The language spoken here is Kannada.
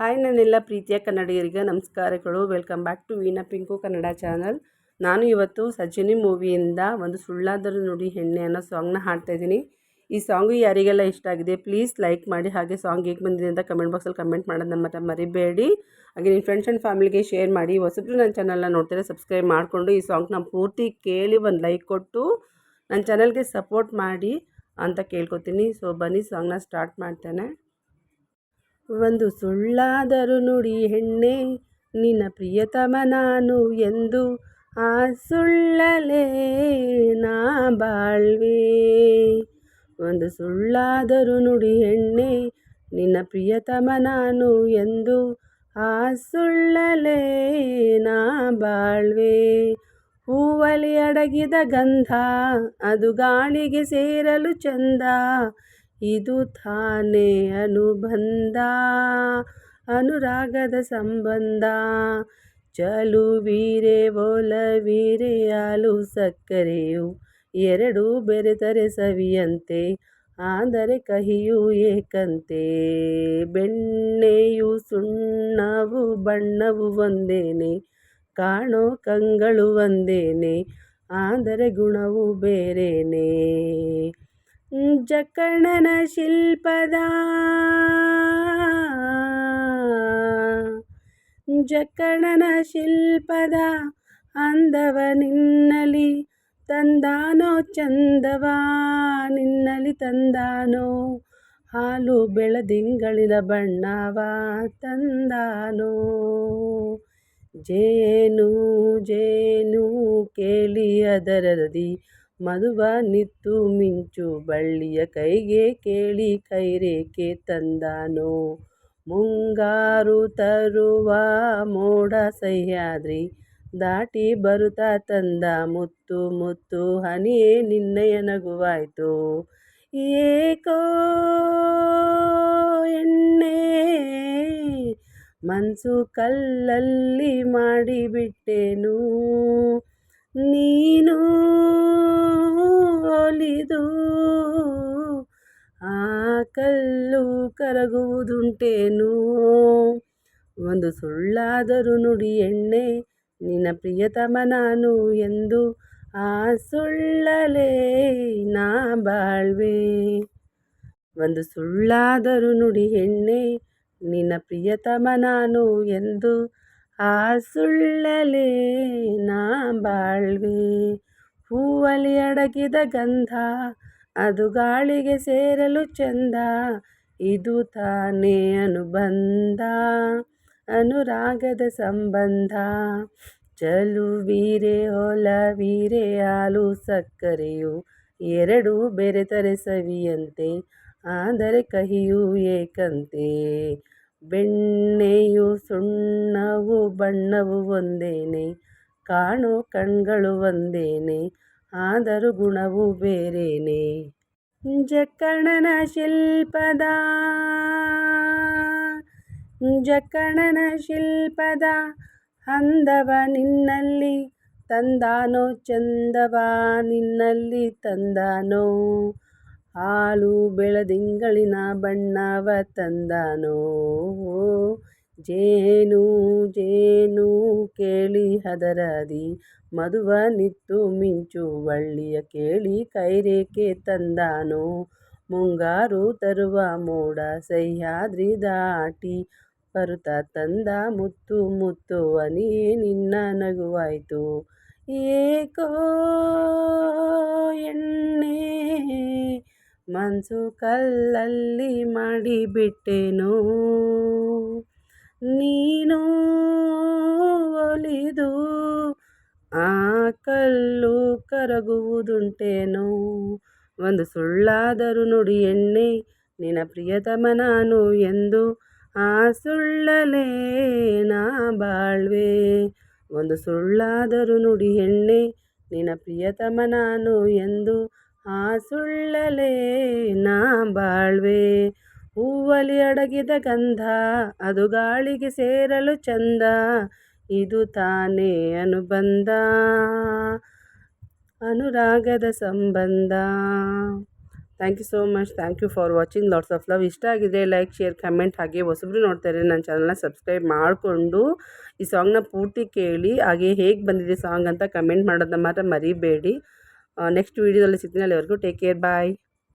ಹಾಯ್ ನನ್ನೆಲ್ಲ ಪ್ರೀತಿಯ ಕನ್ನಡಿಗರಿಗೆ ನಮಸ್ಕಾರಗಳು. Welcome back to Veena Pinku Kannada channel ನಾನು ಇವತ್ತು ಸಜ್ಜನಿ ಮೂವಿಯಿಂದ ಒಂದು ಸುಳ್ಳಾದರೂ ನುಡಿ ಹೆಣ್ಣೆ ಅನ್ನೋ ಸಾಂಗ್ನ ಹಾಡ್ತಾಯಿದ್ದೀನಿ ಈ ಸಾಂಗು ಯಾರಿಗೆಲ್ಲ ಇಷ್ಟ ಆಗಿದೆ ಪ್ಲೀಸ್ ಲೈಕ್ ಮಾಡಿ ಹಾಗೆ ಸಾಂಗ್ ಹೇಗೆ ಬಂದಿದೆ ಅಂತ ಕಮೆಂಟ್ ಬಾಕ್ಸಲ್ಲಿ ಕಮೆಂಟ್ ಮಾಡೋದನ್ನ ಮತ್ತೆ ಮರಿಬೇಡಿ. ಹಾಗೆ ನಿಮ್ಮ ಫ್ರೆಂಡ್ಸ್ ಆ್ಯಂಡ್ ಫ್ಯಾಮಿಲಿಗೆ ಶೇರ್ ಮಾಡಿ. ಹೊಸಬ್ರು ನನ್ನ ಚಾನಲ್ನ ನೋಡ್ತಾರೆ ಸಬ್ಸ್ಕ್ರೈಬ್ ಮಾಡಿಕೊಂಡು ಈ ಸಾಂಗ್ನ ಪೂರ್ತಿ ಕೇಳಿ ಒಂದು ಲೈಕ್ ಕೊಟ್ಟು ನನ್ನ ಚಾನಲ್ಗೆ ಸಪೋರ್ಟ್ ಮಾಡಿ ಅಂತ ಕೇಳ್ಕೊತೀನಿ. ಸೊ ಬನ್ನಿ ಸಾಂಗ್ನ ಸ್ಟಾರ್ಟ್ ಮಾಡ್ತೇನೆ. ಒಂದು ಸುಳ್ಳಾದರೂ ನುಡಿ ಹೆಣ್ಣೆ, ನಿನ್ನ ಪ್ರಿಯತಮ ನಾನು ಎಂದು ಆ ಸುಳ್ಳಲೇ ನಾ ಬಾಳ್ವೆ. ಒಂದು ಸುಳ್ಳಾದರೂ ನುಡಿ ಹೆಣ್ಣೆ, ನಿನ್ನ ಪ್ರಿಯತಮ ನಾನು ಎಂದು ಆ ಸುಳ್ಳಲೇ ನಾ ಬಾಳ್ವೆ. ಹೂವಲಿ ಅಡಗಿದ ಗಂಧ, ಅದು ಗಾಳಿಗೆ ಸೇರಲು ಚಂದ ಇದು ತಾನೇ ಅನುಬಂಧ, ಅನುರಾಗದ ಸಂಬಂಧ. ಚಲುವೀರೆ ಒಲವೀರೆ ಹಾಲು ಸಕ್ಕರೆಯು ಎರಡು ಬೆರೆತರೆ ಸವಿಯಂತೆ. ಆದರೆ ಕಹಿಯು ಏಕಂತೆ. ಬೆಣ್ಣೆಯು ಸುಣ್ಣವು ಬಣ್ಣವು ಒಂದೇನೆ. ಕಾಣೋ ಕಂಗಳು ಒಂದೇನೆ. ಆದರೆ ಗುಣವು ಬೇರೆನೆ. ಜಕ್ಕಣ್ಣನ ಶಿಲ್ಪದ ಜಕಣನ ಶಿಲ್ಪದ ಅಂದವ ನಿನ್ನಲಿ ತಂದಾನೋ ಚಂದವ ನಿನ್ನಲಿ ತಂದಾನೋ ಹಾಲು ಬೆಳದಿಂಗಳಿನ ಬಣ್ಣವ ತಂದಾನೋ. ಜೇನು ಜೇನು ಕೇಳಿ ಅದರದಿ ಮಧುವ ನಿತ್ತು ಮಿಂಚು ಬಳ್ಳಿಯ ಕೈಗೆ ಕೇಳಿ ಕೈರೇಕೆ ತಂದಾನೋ? ಮುಂಗಾರು ತರುವ ಮೋಡ ಸಹ್ಯಾದ್ರಿ, ದಾಟಿ ಬರುತ್ತಾ ತಂದ ಮುತ್ತು ಮುತ್ತು ಹನಿಯೇ ನಿನ್ನಯ ನಗುವಾಯ್ತು. ಏಕೋ ಎಣ್ಣೆ ಮನ್ಸು ಕಲ್ಲಲ್ಲಿ ಮಾಡಿಬಿಟ್ಟೆನು? ನೀನು ಒಲಿದು ಆ ಕಲ್ಲು ಕರಗುವುದುಂಟೇನು? ಒಂದು ಸುಳ್ಳಾದರೂ ನುಡಿ ಎಣ್ಣೆ, ನಿನ್ನ ಪ್ರಿಯತಮ ನಾನು ಎಂದು ಆ ಸುಳ್ಳಲೇ ನಾ ಬಾಳ್ವೆ. ಒಂದು ಸುಳ್ಳಾದರೂ ನುಡಿ ಎಣ್ಣೆ, ನಿನ್ನ ಪ್ರಿಯತಮ ನಾನು ಎಂದು ಆ ಸುಳ್ಳಲೇ ನಾ ಬಾಳ್ವೆ. ಹೂವಲಿ ಅಡಗಿದ ಗಂಧ, ಅದು ಗಾಳಿಗೆ ಸೇರಲು ಚಂದ, ಇದು ತಾನೇ ಅನುಬಂಧ. ಅನುರಾಗದ ಸಂಬಂಧ, ಚಲು ವೀರೆ, ಹೊಲ ವೀರೆ, ಹಾಲು ಸಕ್ಕರೆಯು ಎರಡು ಬೆರೆತರೆ ಸವಿಯಂತೆ ಆದರೆ ಕಹಿಯು ಏಕಂತೆ. ಬೆಣ್ಣೆಯು ಸುಣ್ಣವು ಬಣ್ಣವು ಒಂದೇನೆ, ಕಾಣು ಕಣ್ಗಳು ಒಂದೇನೆ, ಆದರೂ ಗುಣವು ಬೇರೇನೆ. ಜಕ್ಕಣನ ಶಿಲ್ಪದ ಜಕ್ಕಣನ ಶಿಲ್ಪದ ಅಂದವ ನಿನ್ನಲ್ಲಿ, ತಂದಾನೋ ಚಂದವ ನಿನ್ನಲ್ಲಿ ತಂದಾನೋ. ಹಾಲು ಬೆಳದಿಂಗಳಿನ ಬಣ್ಣವ ತಂದಾನೋ? ಜೇನು ಜೇನು ಕೇಳಿ ಹದರದಿ, ಮದುವ ನಿತ್ತು ಮಿಂಚು ಬಳ್ಳಿಯ ಕೇಳಿ ಕೈರೇಕೆ ತಂದಾನೋ? ಮುಂಗಾರು ತರುವ ಮೋಡ ಸಹ್ಯಾದ್ರಿ ದಾಟಿ ಬರುತ್ತ ತಂದ ಮುತ್ತು ಮುತ್ತು ಅನಿಯೇ ನಿನ್ನ ನಗುವಾಯಿತು. ಏಕೋ ಎಣ್ಣೆ ಮನಸ್ಸು ಕಲ್ಲಲ್ಲಿ ಮಾಡಿಬಿಟ್ಟೆನೋ? ನೀನು ಒಲಿದು ಆ ಕಲ್ಲು ಕರಗುವುದುಂಟೇನೋ? ಒಂದು ಸುಳ್ಳಾದರೂ ನುಡಿ ಎಣ್ಣೆ, ನಿನ್ನ ಪ್ರಿಯತಮ ನಾನು ಎಂದು ಆ ಸುಳ್ಳಲೇ ನಾ ಬಾಳ್ವೆ. ಒಂದು ಸುಳ್ಳಾದರೂ ನುಡಿ ಎಣ್ಣೆ, ನಿನ್ನ ಪ್ರಿಯತಮ ನಾನು ಎಂದು ಆ ಸುಳ್ಳಲೇ ನಾ ಬಾಳ್ವೆ. ಹೂವಲಿ ಅಡಗಿದ ಗಂಧ, ಅದು ಗಾಳಿಗೆ ಸೇರಲು ಚಂದ. ಇದು ತಾನೇ ಅನುಬಂಧ. ಅನುರಾಗದ ಸಂಬಂಧ. Thank you so much thank you for watching lots of love ಇಷ್ಟ ಆಗಿದೆ ಲೈಕ್ ಶೇರ್ ಕಮೆಂಟ್ ಹಾಗೆ ಹೊಸಬ್ರು ನೋಡ್ತಾರೆ ನನ್ನ ಚಾನಲ್ನ ಸಬ್ಸ್ಕ್ರೈಬ್ ಮಾಡಿಕೊಂಡು ಈ ಸಾಂಗ್ನ ಪೂರ್ತಿ ಕೇಳಿ, ಹಾಗೆ ಹೇಗೆ ಬಂದಿದೆ ಸಾಂಗ್ ಅಂತ ಕಮೆಂಟ್ ಮಾಡೋದನ್ನ ಮಾತ್ರ ಮರಿಬೇಡಿ. ನೆಕ್ಸ್ಟ್ ವೀಡಿಯೋದಲ್ಲಿ ಸಿಗ್ತೀನಿ ಅಲ್ಲಿವರೆಗೂ. Take care bye